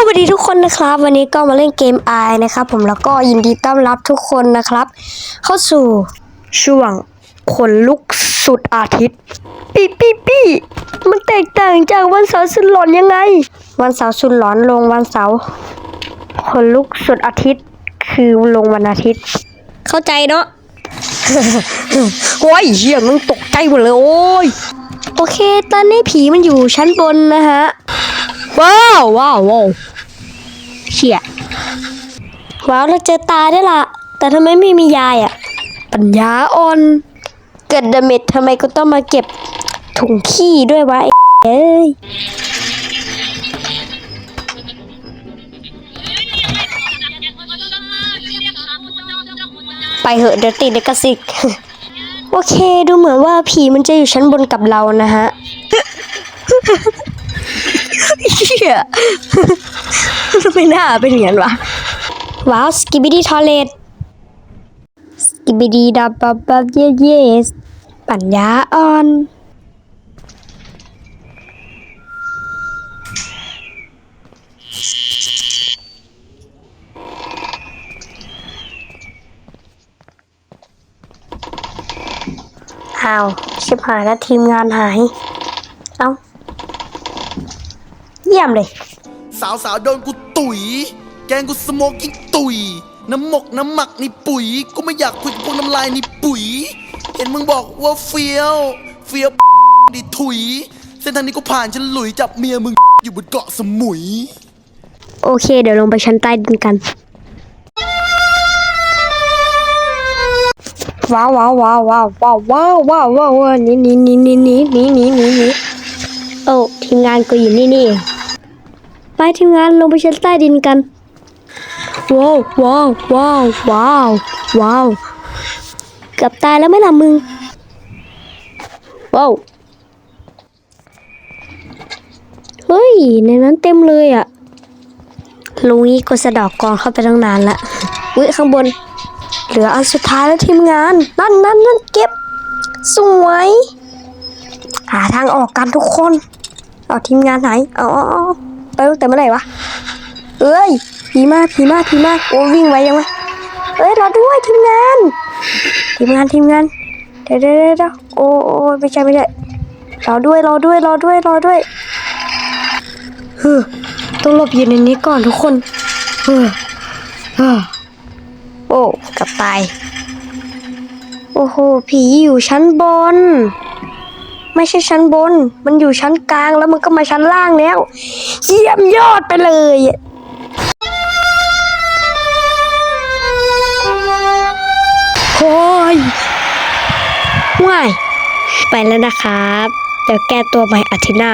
สวัสดีทุกคนนะครับ วันนี้ก็มาเล่นเกมไอนะครับ ผมแล้วก็ยินดีต้อนรับทุกคนนะครับ เข้าสู่ช่วงขนลุกสุดอาทิตย์ ปีปีปีมันแตกต่างจากวันเสาร์สุดหลอนยังไง วันเสาร์สุดหลอนลงวันเสาร์ขนลุกสุดอาทิตย์ คือลงวันอาทิตย์ เข้าใจเนาะโอ้ยเหี้ยมึงตกใจหมดเลยโอ้ยโอเค ตอนนี้ผีมันอยู่ชั้นบนนะฮะ ว้าวว้าวว้าวเชี่ยว้าวเราเจอตาได้ละแต่ทำไมไม่มียายอะปัญญาอ่อน เกิดเดเม็ดทำไมก็ต้องมาเก็บถุงขี้ด้วยวะไอ้เอ้ยไปเหอะเดี๋ยวติดลิขสิทธิ์โอเคดูเหมือนว่าผีมันจะอยู่ชั้นบนกับเรานะฮะ เชี่ยไม่น่าเป็นอย่างนั้นวะว้าวสกิบิดี้ทอเลตสกิบิดี้ดับบับบับเย่เย่ปัญญาอ่อนอ้าว ชิบหายแล้วทีมงานหาย เยี่ยมเลย สาวสาวๆโดนกูตุ๋ย แกงกูสโมกยิ่งตุ๋ย น้ำหมกน้ำหมักนี่ปุ๋ย กูไม่อยากคุยกับพวกน้ำลายนี่ปุ๋ย เห็นมึงบอกว่าเฟี้ยว เฟี้ยวดิถุย เส้นทางนี้กูผ่านฉันหลุยจับเมียมึงอยู่บนเกาะสมุย โอเค เดี๋ยวลงไปชั้นใต้ดินกัน ว้าวว้าวว้าวว้าวว้าวว้าวว้าวว้าวว้าวนี่นี่นี่นี่นี่นี่นี่นี่นี่โอ้ทีมงานก็อยู่นี่นี่เอง ไปทีมงานลงไปชั้นใต้ดินกัน ว้าวว้าวว้าวว้าวว้าวเกือบตายแล้วไหมล่ะมึง ว้าว เฮ้ย ในนั้นเต็มเลยอะลุงนี้กดสะดอกกองเข้าไปตั้งนานละอุ้ยข้างบน เหลืออันสุดท้ายแล้วทีมงาน นั่นนั่นนั่นเก็บ สวย หาทางออกกันทุกคน เอาทีมงานไหน เอาเอาเอา ไปตั้งแต่เมื่อไหร่วะ เอ้ยผีมาผีมาผีมาโอ้วิ่งไวยังวะเอ้ยรอด้วยทีมงาน ทีมงานทีมงานเดี๋ยวเดี๋ยวเดี๋ยวโอ้โอ้ไม่ใช่ไม่ใช่รอด้วยรอด้วยรอด้วยรอด้วยเฮ้อต้องหลบอยู่ในนี้ก่อนทุกคนเฮ้อเฮ้อโอ้กลับตายโอ้โหผีอยู่ชั้นบน ไม่ใช่ชั้นบน มันอยู่ชั้นกลางแล้วมันก็มาชั้นล่างแล้ว เยี่ยมยอดไปเลยโอ้ยว่ายไปแล้วนะครับ เดี๋ยวแก้ตัวใหม่อาทิตย์หน้า